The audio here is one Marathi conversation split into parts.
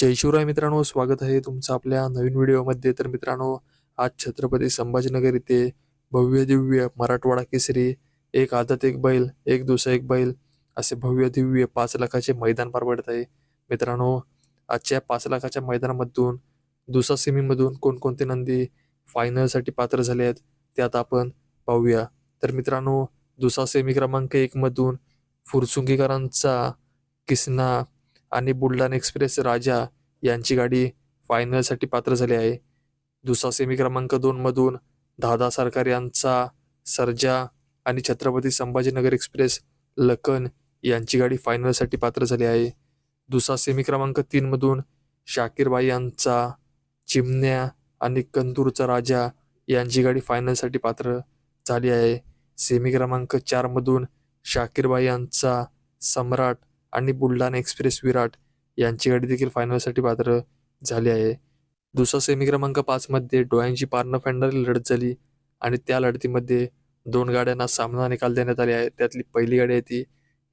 जय शिवराय मित्रांनो स्वागत आहे तुमचं आपल्या नवीन व्हिडिओमध्ये. तर मित्रांनो आज छत्रपती संभाजीनगर इथे भव्य दिव्य मराठवाडा केसरी एक आदत एक बैल एक दुसरा एक बैल असे भव्य दिव्य पाच लाखाचे मैदान पार पडत आहे. मित्रांनो आजच्या पाच लाखाच्या मैदानामधून दुसरा सेमीमधून कोणकोणते नंदी फायनलसाठी पात्र झाले आहेत त्यात आपण पाहूया. तर मित्रांनो दुसरा सेमी क्रमांक एकमधून फुरसुंगीकरांचा किसना आणि बुलढाणा एक्सप्रेस राजा यांची गाडी फायनलसाठी पात्र झाली आहे. दुसरा सेमी क्रमांक दोनमधून दादा सरकार यांचा सर्जा आणि छत्रपती संभाजीनगर एक्सप्रेस लखन यांची गाडी फायनलसाठी पात्र झाली आहे. दुसरा सेमी क्रमांक तीनमधून शाकीरबाई यांचा चिमण्या आणि कंदूरचा राजा यांची गाडी फायनलसाठी पात्र झाली आहे. सेमी क्रमांक चारमधून शाकीरबाई यांचा सम्राट आणि बुलढाणा एक्सप्रेस विराट यांची गाडी देखील फायनलसाठी पात्र झाली आहे. दुसरा सेमी क्रमांक पाचमध्ये डोळ्यांची पारणं फेंडरली लढत झाली आणि त्या लढतीमध्ये दोन गाड्यांना सामना निकाल देण्यात आले आहे. त्यातली पहिली गाडी आहे ती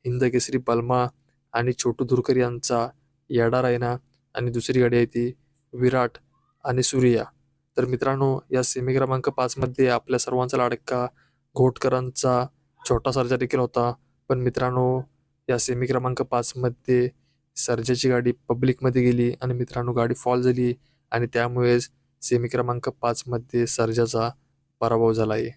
हिंद केसरी बल्मा आणि छोटू धुरकर यांचा याडा रायना आणि दुसरी गाडी आहे ती विराट आणि सूर्या. तर मित्रांनो या सेमी क्रमांक पाचमध्ये आपल्या सर्वांचा लाडका घोटकरांचा छोटा सर्जा देखील होता. पण मित्रांनो या सेमी क्रमांक पाच मध्ये सर्जाची गाडी पब्लिकमध्ये गेली आणि मित्रांनो गाडी फॉल झाली. आणि त्यामुळेच सेमी क्रमांक पाच मध्ये सर्जाचा पराभव झाला आहे.